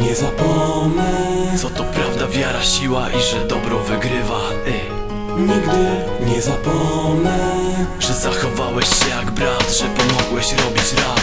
Nie zapomnę Co to prawda, wiara, siła i że dobro wygrywa Ej. Nigdy nie zapomnę Że zachowałeś się jak brat, że pomogłeś robić rap